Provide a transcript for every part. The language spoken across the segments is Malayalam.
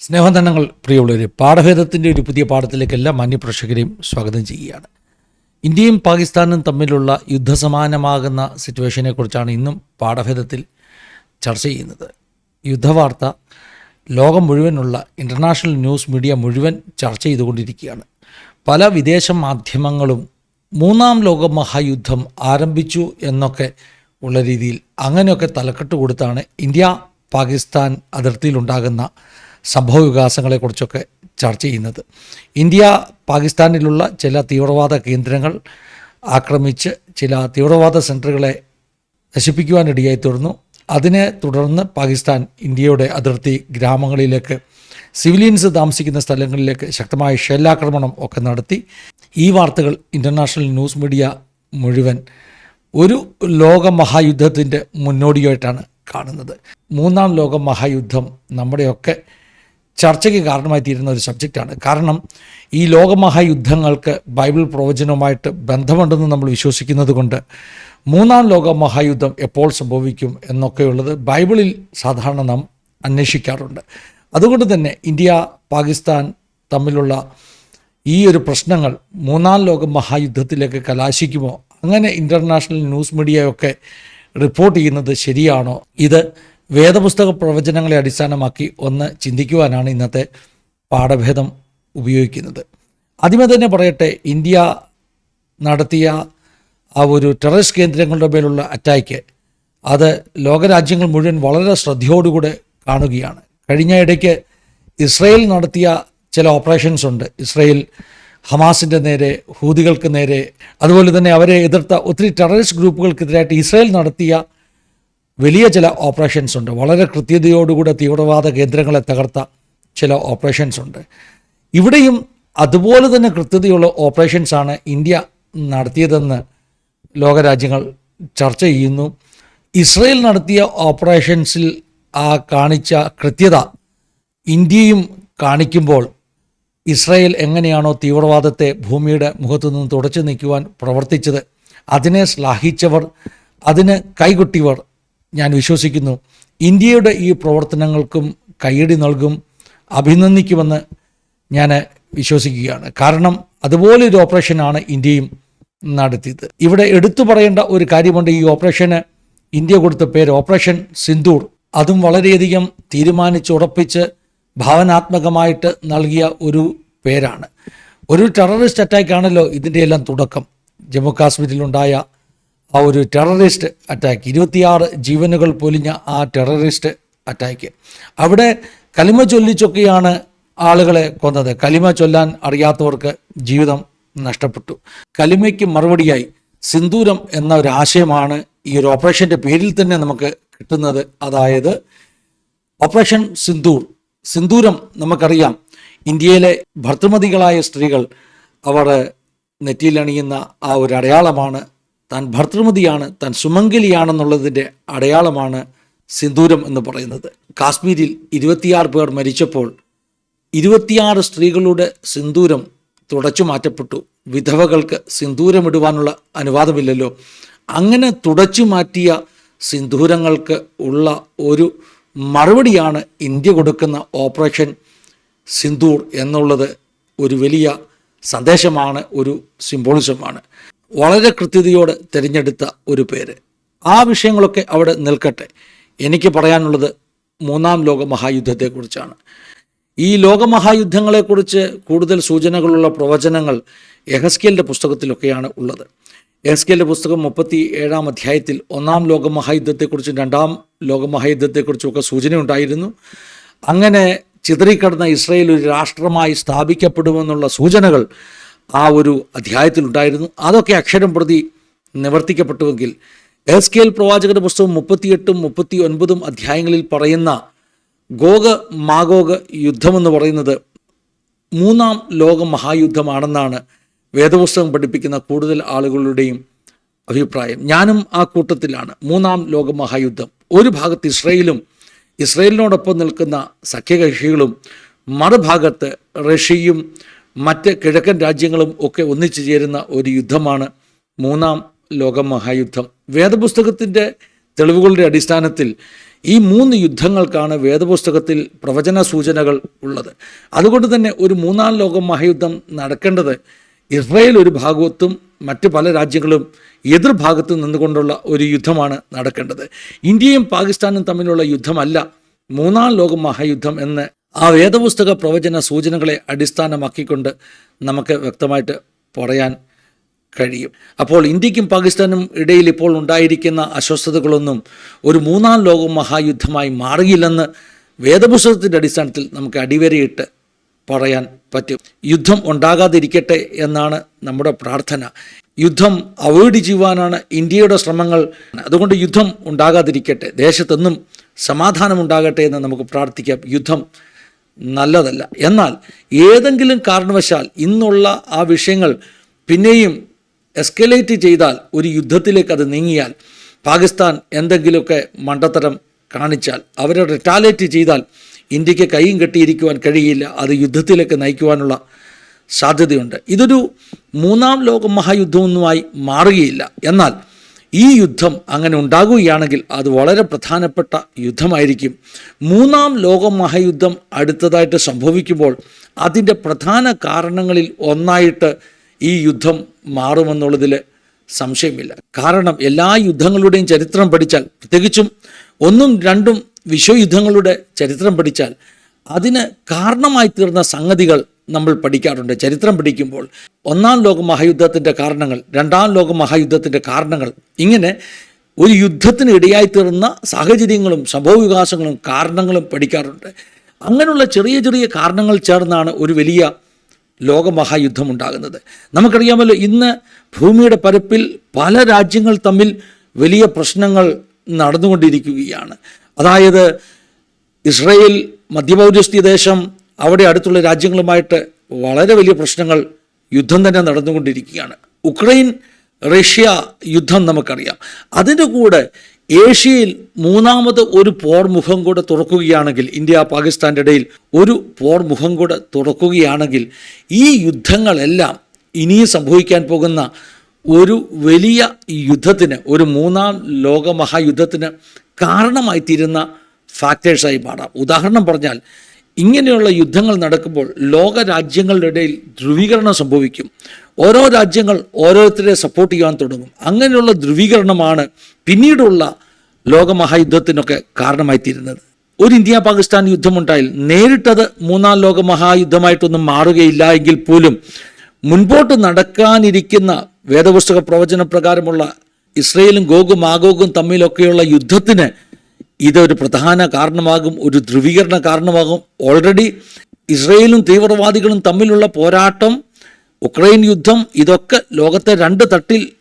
സ്നേഹധനങ്ങൾ പ്രിയമുള്ളവർ പാഠഭേദത്തിന്റെ ഒരു പുതിയ പാഠത്തിലേക്ക് എല്ലാ മാന്യപ്രേക്ഷകരെയും സ്വാഗതം ചെയ്യുകയാണ്. ഇന്ത്യയും പാകിസ്ഥാനും തമ്മിലുള്ള യുദ്ധസമാനമാകുന്ന സിറ്റുവേഷനെക്കുറിച്ചാണ് ഇന്നും പാഠഭേദത്തിൽ ചർച്ച ചെയ്യുന്നത്. യുദ്ധവാർത്ത ലോകം മുഴുവനുള്ള ഇന്റർനാഷണൽ ന്യൂസ് മീഡിയ മുഴുവൻ ചർച്ച ചെയ്തുകൊണ്ടിരിക്കുകയാണ്. പല വിദേശ മാധ്യമങ്ങളും മൂന്നാം ലോക മഹായുദ്ധം ആരംഭിച്ചു എന്നൊക്കെ ഉള്ള രീതിയിൽ അങ്ങനെയൊക്കെ തലക്കെട്ട് കൊടുത്താണ് ഇന്ത്യ പാകിസ്ഥാൻ അതിർത്തിയിലുണ്ടാകുന്ന സംഭവ വികാസങ്ങളെക്കുറിച്ചൊക്കെ ചർച്ച ചെയ്യുന്നത്. ഇന്ത്യ പാകിസ്ഥാനിലുള്ള ചില തീവ്രവാദ കേന്ദ്രങ്ങൾ ആക്രമിച്ച് ചില തീവ്രവാദ സെന്ററുകളെ നശിപ്പിക്കുവാനിടയായി തീർന്നു അതിനെ തുടർന്ന് പാകിസ്ഥാൻ ഇന്ത്യയുടെ അതിർത്തി ഗ്രാമങ്ങളിലേക്ക് സിവിലിയൻസ് താമസിക്കുന്ന സ്ഥലങ്ങളിലേക്ക് ശക്തമായ ഷെല്ലാക്രമണം ഒക്കെ നടത്തി. ഈ വാർത്തകൾ ഇന്റർനാഷണൽ ന്യൂസ് മീഡിയ മുഴുവൻ ഒരു ലോക മഹായുദ്ധത്തിന്റെ മുന്നോടിയായിട്ടാണ് കാണുന്നത്. മൂന്നാം ലോക മഹായുദ്ധം നമ്മുടെയൊക്കെ ചർച്ചയ്ക്ക് കാരണമായി തീരുന്ന ഒരു സബ്ജക്റ്റാണ്. കാരണം ഈ ലോകമഹായുദ്ധങ്ങൾക്ക് ബൈബിൾ പ്രവചനവുമായിട്ട് ബന്ധമുണ്ടെന്ന് നമ്മൾ വിശ്വസിക്കുന്നത് കൊണ്ട് മൂന്നാം ലോക മഹായുദ്ധം എപ്പോൾ സംഭവിക്കും എന്നൊക്കെയുള്ളത് ബൈബിളിൽ സാധാരണ നാം അന്വേഷിക്കാറുണ്ട്. അതുകൊണ്ട് തന്നെ ഇന്ത്യ പാകിസ്ഥാൻ തമ്മിലുള്ള ഈ ഒരു പ്രശ്നങ്ങൾ മൂന്നാം ലോക മഹായുദ്ധത്തിലേക്ക് കലാശിക്കുമോ? അങ്ങനെ ഇന്റർനാഷണൽ ന്യൂസ് മീഡിയയൊക്കെ റിപ്പോർട്ട് ചെയ്യുന്നത് ശരിയാണോ? ഇത് വേദപുസ്തക പ്രവചനങ്ങളെ അടിസ്ഥാനമാക്കി ഒന്ന് ചിന്തിക്കുവാനാണ് ഇന്നത്തെ പാഠഭേദം ഉപയോഗിക്കുന്നത്. ആദ്യമേ തന്നെ പറയട്ടെ ഇന്ത്യ നടത്തിയ ആ ഒരു ടെററിസ്റ്റ് കേന്ദ്രങ്ങളുടെ മേലുള്ള അറ്റാക്ക് അത് ലോകരാജ്യങ്ങൾ മുഴുവൻ വളരെ ശ്രദ്ധയോടുകൂടെ കാണുകയാണ്. കഴിഞ്ഞ ഇടയ്ക്ക് ഇസ്രയേൽ നടത്തിയ ചില ഓപ്പറേഷൻസ് ഉണ്ട്. ഇസ്രയേൽ ഹമാസിന്റെ നേരെ ഹൂതികൾക്ക് നേരെ അതുപോലെ തന്നെ അവരെ എതിർത്ത ഒത്തിരി ടെററിസ്റ്റ് ഗ്രൂപ്പുകൾക്കെതിരായിട്ട് ഇസ്രയേൽ നടത്തിയ വലിയ ചില ഓപ്പറേഷൻസ് ഉണ്ട്. വളരെ കൃത്യതയോടുകൂടെ തീവ്രവാദ കേന്ദ്രങ്ങളെ തകർത്ത ചില ഓപ്പറേഷൻസ് ഉണ്ട്. ഇവിടെയും അതുപോലെ തന്നെ കൃത്യതയുള്ള ഓപ്പറേഷൻസാണ് ഇന്ത്യ നടത്തിയതെന്ന് ലോകരാജ്യങ്ങൾ ചർച്ച ചെയ്യുന്നു. ഇസ്രയേൽ നടത്തിയ ഓപ്പറേഷൻസിൽ ആ കാണിച്ച കൃത്യത ഇന്ത്യയും കാണിക്കുമ്പോൾ ഇസ്രയേൽ എങ്ങനെയാണോ തീവ്രവാദത്തെ ഭൂമിയുടെ മുഖത്തു നിന്ന് തുടച്ചു നീക്കുവാൻ പ്രവർത്തിച്ചത് അതിനെ ശ്ലാഘിച്ചവർ അതിന് കൈകൊട്ടിയവർ ഞാൻ വിശ്വസിക്കുന്നു. ഇന്ത്യയുടെ ഈ പ്രവർത്തനങ്ങൾക്കും കൈയടി നൽകും അഭിനന്ദിക്കുമെന്ന് ഞാൻ വിശ്വസിക്കുകയാണ്. കാരണം അതുപോലെ ഒരു ഓപ്പറേഷനാണ് ഇന്ത്യയും നടത്തിയത്. ഇവിടെ എടുത്തു പറയേണ്ട ഒരു കാര്യമുണ്ട്. ഈ ഓപ്പറേഷന് ഇന്ത്യ കൊടുത്ത പേര് ഓപ്പറേഷൻ സിന്ദൂർ. അതും വളരെയധികം തീരുമാനിച്ചുറപ്പിച്ച് ഭാവനാത്മകമായിട്ട് നൽകിയ ഒരു പേരാണ്. ഒരു ടെററിസ്റ്റ് അറ്റാക്കാണല്ലോ ഇതിന്റെ എല്ലാം തുടക്കം. ജമ്മു കാശ്മീരിലുണ്ടായ ആ ഒരു ടെററിസ്റ്റ് അറ്റാക്ക്. ഇരുപത്തിയാറ് ജീവനുകൾ പൊലിഞ്ഞ ആ ടെററിസ്റ്റ് അറ്റാക്ക്. അവിടെ കലിമ ചൊല്ലിച്ചൊക്കെയാണ് ആളുകളെ കൊന്നത്. കലിമ ചൊല്ലാൻ അറിയാത്തവർക്ക് ജീവിതം നഷ്ടപ്പെട്ടു. കലിമയ്ക്ക് മറുപടിയായി സിന്ദൂരം എന്ന ഒരു ആശയമാണ് ഈ ഒരു ഓപ്പറേഷന്റെ പേരിൽ തന്നെ നമുക്ക് കിട്ടുന്നത്. അതായത് ഓപ്പറേഷൻ സിന്ദൂർ. സിന്ദൂരം നമുക്കറിയാം. ഇന്ത്യയിലെ ഭർത്തൃമതികളായ സ്ത്രീകൾ അവർ നെറ്റിയിലണിയുന്ന ആ ഒരു അടയാളമാണ് താൻ ഭർത്തൃമതിയാണ് താൻ സുമംഗലിയാണെന്നുള്ളതിന്റെ അടയാളമാണ് സിന്ദൂരം എന്ന് പറയുന്നത്. കാശ്മീരിൽ ഇരുപത്തിയാറ് പേർ മരിച്ചപ്പോൾ ഇരുപത്തിയാറ് സ്ത്രീകളുടെ സിന്ദൂരം തുടച്ചു മാറ്റപ്പെട്ടു. വിധവകൾക്ക് സിന്ദൂരമിടുവാനുള്ള അനുവാദമില്ലല്ലോ. അങ്ങനെ തുടച്ചു മാറ്റിയ സിന്ദൂരങ്ങൾക്ക് ഉള്ള ഒരു മറുപടിയാണ് ഇന്ത്യ കൊടുക്കുന്ന ഓപ്പറേഷൻ സിന്ദൂർ എന്നുള്ളത് ഒരു വലിയ സന്ദേശമാണ് ഒരു സിംബോളിസമാണ്. വളരെ കൃത്യതയോടെ തിരഞ്ഞെടുത്ത ഒരു പേര്. ആ വിഷയങ്ങളൊക്കെ അവിടെ നിൽക്കട്ടെ. എനിക്ക് പറയാനുള്ളത് മൂന്നാം ലോക മഹായുദ്ധത്തെക്കുറിച്ചാണ്. ഈ ലോകമഹായുദ്ധങ്ങളെക്കുറിച്ച് കൂടുതൽ സൂചനകളുള്ള പ്രവചനങ്ങൾ എഹസ്കേലിന്റെ പുസ്തകത്തിലൊക്കെയാണ് ഉള്ളത്. എഹസ്കേലിന്റെ പുസ്തകം മുപ്പത്തി ഏഴാം അധ്യായത്തിൽ ഒന്നാം ലോകമഹായുദ്ധത്തെക്കുറിച്ചും രണ്ടാം ലോകമഹായുദ്ധത്തെക്കുറിച്ചും ഒക്കെ സൂചനയുണ്ടായിരുന്നു. അങ്ങനെ ചിതറിക്കിടന്ന ഇസ്രയേൽ ഒരു രാഷ്ട്രമായി സ്ഥാപിക്കപ്പെടുമെന്നുള്ള സൂചനകൾ ആ ഒരു അധ്യായത്തിലുണ്ടായിരുന്നു. അതൊക്കെ അക്ഷരം പ്രതി നിവർത്തിക്കപ്പെട്ടുവെങ്കിൽ എസ് കെ എൽ പ്രവാചകന്റെ പുസ്തകം മുപ്പത്തിയെട്ടും മുപ്പത്തി ഒൻപതും അധ്യായങ്ങളിൽ പറയുന്ന ഗോഗ് മാഗോഗ് യുദ്ധമെന്ന് പറയുന്നത് മൂന്നാം ലോക മഹായുദ്ധമാണെന്നാണ് വേദപുസ്തകം പഠിപ്പിക്കുന്ന കൂടുതൽ ആളുകളുടെയും അഭിപ്രായം. ഞാനും ആ കൂട്ടത്തിലാണ്. മൂന്നാം ലോക മഹായുദ്ധം. ഒരു ഭാഗത്ത് ഇസ്രയേലും ഇസ്രയേലിനോടൊപ്പം നിൽക്കുന്ന സഖ്യകക്ഷികളും മറുഭാഗത്ത് റഷ്യയും മറ്റ് കിഴക്കൻ രാജ്യങ്ങളും ഒക്കെ ഒന്നിച്ചു ചേരുന്ന ഒരു യുദ്ധമാണ് മൂന്നാം ലോക മഹായുദ്ധം വേദപുസ്തകത്തിന്റെ തെളിവുകളുടെ അടിസ്ഥാനത്തിൽ ഈ മൂന്ന് യുദ്ധങ്ങൾക്കാണ് വേദപുസ്തകത്തിൽ പ്രവചന സൂചനകൾ ഉള്ളത്. അതുകൊണ്ട് തന്നെ ഒരു മൂന്നാം ലോക മഹായുദ്ധം നടക്കേണ്ടത് ഇസ്രയേൽ ഒരു ഭാഗത്തും മറ്റ് പല രാജ്യങ്ങളും എതിർഭാഗത്തു നിന്നുകൊണ്ടുള്ള ഒരു യുദ്ധമാണ് നടക്കേണ്ടത്. ഇന്ത്യയും പാകിസ്ഥാനും തമ്മിലുള്ള യുദ്ധമല്ല മൂന്നാം ലോക മഹായുദ്ധം എന്ന് ആ വേദപുസ്തക പ്രവചന സൂചനകളെ അടിസ്ഥാനമാക്കിക്കൊണ്ട് നമുക്ക് വ്യക്തമായിട്ട് പറയാൻ കഴിയും. അപ്പോൾ ഇന്ത്യക്കും പാകിസ്ഥാനും ഇടയിൽ ഇപ്പോൾ ഉണ്ടായിരിക്കുന്ന അസ്വസ്ഥതകളൊന്നും ഒരു മൂന്നാം ലോക മഹായുദ്ധമായി മാറിയില്ലെന്ന് വേദപുസ്തകത്തിന്റെ അടിസ്ഥാനത്തിൽ നമുക്ക് അടിവരയിട്ട് പറയാൻ പറ്റും. യുദ്ധം ഉണ്ടാകാതിരിക്കട്ടെ എന്നാണ് നമ്മുടെ പ്രാർത്ഥന. യുദ്ധം അവോയ്ഡ് ചെയ്യുവാനാണ് ഇന്ത്യയുടെ ശ്രമങ്ങൾ. അതുകൊണ്ട് യുദ്ധം ഉണ്ടാകാതിരിക്കട്ടെ. ദേശത്തെന്നും സമാധാനം ഉണ്ടാകട്ടെ എന്ന് നമുക്ക് പ്രാർത്ഥിക്കാം. യുദ്ധം നല്ലതല്ല. എന്നാൽ ഏതെങ്കിലും കാരണവശാൽ ഇന്നുള്ള ആ വിഷയങ്ങൾ പിന്നെയും എസ്കലേറ്റ് ചെയ്താൽ ഒരു യുദ്ധത്തിലേക്ക് അത് നീങ്ങിയാൽ പാകിസ്ഥാൻ എന്തെങ്കിലുമൊക്കെ മണ്ടത്തരം കാണിച്ചാൽ അവരെ റിറ്റാലേറ്റ് ചെയ്താൽ ഇന്ത്യയ്ക്ക് കൈയും കെട്ടിയിരിക്കുവാൻ കഴിയില്ല അത് യുദ്ധത്തിലേക്ക് നയിക്കുവാനുള്ള സാധ്യതയുണ്ട്. ഇതൊരു മൂന്നാം ലോക മഹായുദ്ധമൊന്നുമായി മാറുകയില്ല. എന്നാൽ ഈ യുദ്ധം അങ്ങനെ ഉണ്ടാകുകയാണെങ്കിൽ അത് വളരെ പ്രധാനപ്പെട്ട യുദ്ധമായിരിക്കും. മൂന്നാം ലോക മഹായുദ്ധം അടുത്തതായിട്ട് സംഭവിക്കുമ്പോൾ അതിന്റെ പ്രധാന കാരണങ്ങളിൽ ഒന്നായിട്ട് ഈ യുദ്ധം മാറുമെന്നുള്ളതിൽ സംശയമില്ല. കാരണം എല്ലാ യുദ്ധങ്ങളുടെയും ചരിത്രം പഠിച്ചാൽ പ്രത്യേകിച്ചും ഒന്നും രണ്ടും വിശ്വയുദ്ധങ്ങളുടെ ചരിത്രം പഠിച്ചാൽ അതിന് കാരണമായി തീർന്ന സംഗതികൾ നമ്മൾ പഠിക്കാറുണ്ട്. ചരിത്രം പഠിക്കുമ്പോൾ ഒന്നാം ലോക മഹായുദ്ധത്തിന്റെ കാരണങ്ങൾ രണ്ടാം ലോക മഹായുദ്ധത്തിന്റെ കാരണങ്ങൾ ഇങ്ങനെ ഒരു യുദ്ധത്തിന് ഇടയായി തീർന്ന സാഹചര്യങ്ങളും സംഭവവികാസങ്ങളും കാരണങ്ങളും പഠിക്കാറുണ്ട്. അങ്ങനെയുള്ള ചെറിയ ചെറിയ കാരണങ്ങൾ ചേർന്നാണ് ഒരു വലിയ ലോകമഹായുദ്ധം ഉണ്ടാകുന്നത്. നമുക്കറിയാമല്ലോ ഇന്ന് ഭൂമിയുടെ പരപ്പിൽ പല രാജ്യങ്ങൾ തമ്മിൽ വലിയ പ്രശ്നങ്ങൾ നടന്നുകൊണ്ടിരിക്കുകയാണ്. അതായത് ഇസ്രയേൽ മധ്യപൗരസ്ത്യ ദേശം അവിടെ അടുത്തുള്ള രാജ്യങ്ങളുമായിട്ട് വളരെ വലിയ പ്രശ്നങ്ങൾ യുദ്ധം തന്നെ നടന്നുകൊണ്ടിരിക്കുകയാണ്. ഉക്രൈൻ റഷ്യ യുദ്ധം നമുക്കറിയാം. അതിന്റെ കൂടെ ഏഷ്യയിൽ മൂന്നാമത് ഒരു പോർമുഖം കൂടെ തുറക്കുകയാണെങ്കിൽ ഇന്ത്യ പാകിസ്ഥാന്റെ ഇടയിൽ ഒരു പോർമുഖം കൂടെ തുറക്കുകയാണെങ്കിൽ ഈ യുദ്ധങ്ങളെല്ലാം ഇനിയും സംഭവിക്കാൻ പോകുന്ന ഒരു വലിയ യുദ്ധത്തിന് ഒരു മൂന്നാം ലോകമഹായുദ്ധത്തിന് കാരണമായി തീരുന്ന ഫാക്ടേഴ്സായി മാറാം. ഉദാഹരണം പറഞ്ഞാൽ ഇങ്ങനെയുള്ള യുദ്ധങ്ങൾ നടക്കുമ്പോൾ ലോക രാജ്യങ്ങളുടെ ഇടയിൽ ധ്രുവീകരണം സംഭവിക്കും. ഓരോ രാജ്യങ്ങൾ ഓരോരുത്തരെ സപ്പോർട്ട് ചെയ്യാൻ തുടങ്ങും. അങ്ങനെയുള്ള ധ്രുവീകരണമാണ് പിന്നീടുള്ള ലോകമഹായുദ്ധത്തിനൊക്കെ കാരണമായി തീരുന്നത് ഒരു ഇന്ത്യ പാകിസ്ഥാൻ യുദ്ധമുണ്ടായാൽ നേരിട്ടത് മൂന്നാം ലോക മഹായുദ്ധമായിട്ടൊന്നും മാറുകയില്ല എങ്കിൽ പോലും മുൻപോട്ട് നടക്കാനിരിക്കുന്ന വേദപുസ്തക പ്രവചന പ്രകാരമുള്ള ഇസ്രയേലും ഗോഗും ആഗോഗും തമ്മിലൊക്കെയുള്ള യുദ്ധത്തിന് ഇതൊരു പ്രധാന കാരണമാകും ഒരു ധ്രുവീകരണ കാരണമാകും. ഓൾറെഡി ഇസ്രയേലും തീവ്രവാദികളും തമ്മിലുള്ള പോരാട്ടം ഉക്രൈൻ യുദ്ധം ഇതൊക്കെ ലോകത്തെ രണ്ട് തട്ടിൽ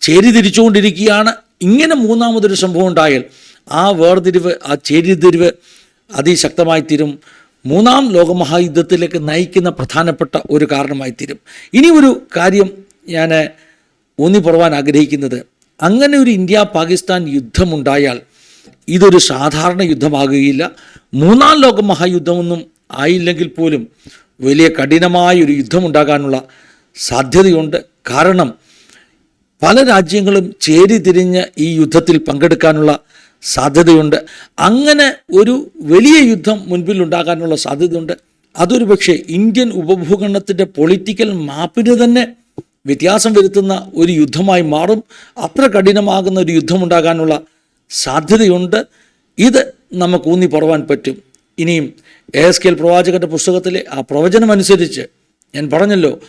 ചേരിതിരിച്ചുകൊണ്ടിരിക്കുകയാണ് ഇങ്ങനെ മൂന്നാമതൊരു സംഭവം ഉണ്ടായാൽ ആ വേർതിരിവ് ആ ചേരിതിരിവ് അതിശക്തമായി തീരും. മൂന്നാം ലോകമഹായുദ്ധത്തിലേക്ക് നയിക്കുന്ന പ്രധാനപ്പെട്ട ഒരു കാരണമായി തീരും. ഇനി ഒരു കാര്യം ഞാൻ ഊന്നി പറവാൻ ആഗ്രഹിക്കുന്നത്. അങ്ങനെ ഒരു ഇന്ത്യ പാകിസ്ഥാൻ യുദ്ധമുണ്ടായാൽ ഇതൊരു സാധാരണ യുദ്ധമാകുകയില്ല. മൂന്നാം ലോക മഹായുദ്ധമൊന്നും ആയില്ലെങ്കിൽ പോലും വലിയ കഠിനമായ ഒരു യുദ്ധമുണ്ടാകാനുള്ള സാധ്യതയുണ്ട്. കാരണം പല രാജ്യങ്ങളും ചേരിതിരിഞ്ഞ് ഈ യുദ്ധത്തിൽ പങ്കെടുക്കാനുള്ള സാധ്യതയുണ്ട്. അങ്ങനെ ഒരു വലിയ യുദ്ധം മുൻപിൽ ഉണ്ടാകാനുള്ള സാധ്യതയുണ്ട്. അതൊരു പക്ഷേ ഇന്ത്യൻ ഉപഭൂഖണ്ഡത്തിന്റെ പൊളിറ്റിക്കൽ മാപ്പിന് തന്നെ വ്യത്യാസം വരുത്തുന്ന ഒരു യുദ്ധമായി മാറും. അത്ര കഠിനമാകുന്ന ഒരു യുദ്ധമുണ്ടാകാനുള്ള സാധ്യതയുണ്ട്. ഇത് നമുക്ക് ഊന്നി പറവാൻ പറ്റും. ഇനിയും എ എസ് കെ എൽ പ്രവാചകന്റെ പുസ്തകത്തിലെ ആ പ്രവചനമനുസരിച്ച് ഞാൻ പറഞ്ഞല്ലോ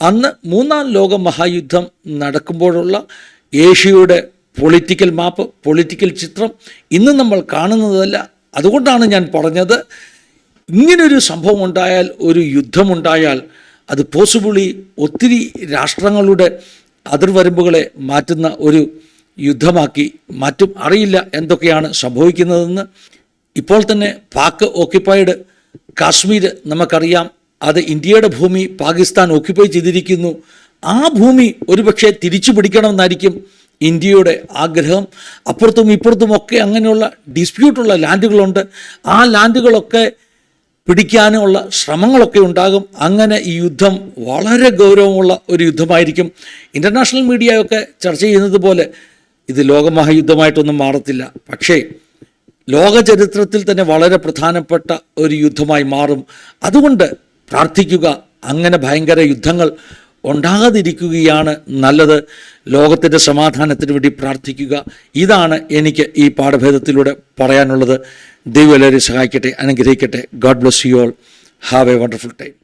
അന്ന് മൂന്നാം ലോക മഹായുദ്ധം നടക്കുമ്പോഴുള്ള ഏഷ്യയുടെ പൊളിറ്റിക്കൽ മാപ്പ് പൊളിറ്റിക്കൽ ചിത്രം ഇന്ന് നമ്മൾ കാണുന്നതല്ല. അതുകൊണ്ടാണ് ഞാൻ പറഞ്ഞത് ഇങ്ങനൊരു സംഭവം ഉണ്ടായാൽ ഒരു യുദ്ധമുണ്ടായാൽ അത് പോസിബിളി ഒത്തിരി രാഷ്ട്രങ്ങളുടെ അതിർവരമ്പുകളെ മാറ്റുന്ന ഒരു യുദ്ധമാക്കി മാറ്റും അറിയില്ല എന്തൊക്കെയാണ് സംഭവിക്കുന്നതെന്ന്. ഇപ്പോൾ തന്നെ പാക് ഓക്യുപ്പൈഡ് കാശ്മീർ നമുക്കറിയാം. അത് ഇന്ത്യയുടെ ഭൂമി പാകിസ്ഥാൻ ഓക്യുപ്പൈ ചെയ്തിരിക്കുന്നു. ആ ഭൂമി ഒരുപക്ഷെ തിരിച്ചു പിടിക്കണമെന്നായിരിക്കും ഇന്ത്യയുടെ ആഗ്രഹം. അപ്പുറത്തും ഇപ്പുറത്തും ഒക്കെ അങ്ങനെയുള്ള ഡിസ്പ്യൂട്ടുള്ള ലാൻഡുകളുണ്ട് ആ ലാൻഡുകളൊക്കെ പിടിക്കാനുള്ള ശ്രമങ്ങളൊക്കെ ഉണ്ടാകും. അങ്ങനെ ഈ യുദ്ധം വളരെ ഗൗരവമുള്ള ഒരു യുദ്ധമായിരിക്കും. ഇന്റർനാഷണൽ മീഡിയയൊക്കെ ചർച്ച ചെയ്യുന്നത് പോലെ ഇത് ലോകമഹായുദ്ധമായിട്ടൊന്നും മാറത്തില്ല. പക്ഷേ ലോക ചരിത്രത്തിൽ തന്നെ വളരെ പ്രധാനപ്പെട്ട ഒരു യുദ്ധമായി മാറും. അതുകൊണ്ട് പ്രാർത്ഥിക്കുക അങ്ങനെ ഭയങ്കര യുദ്ധങ്ങൾ ഉണ്ടാകാതിരിക്കുകയാണ് നല്ലത്. ലോകത്തിന്റെ സമാധാനത്തിന് വേണ്ടി പ്രാർത്ഥിക്കുക. ഇതാണ് എനിക്ക് ഈ പാഠഭേദത്തിലൂടെ പറയാനുള്ളത്. ദൈവം എല്ലാവരെയും സഹായിക്കട്ടെ അനുഗ്രഹിക്കട്ടെ. God bless you all have a wonderful time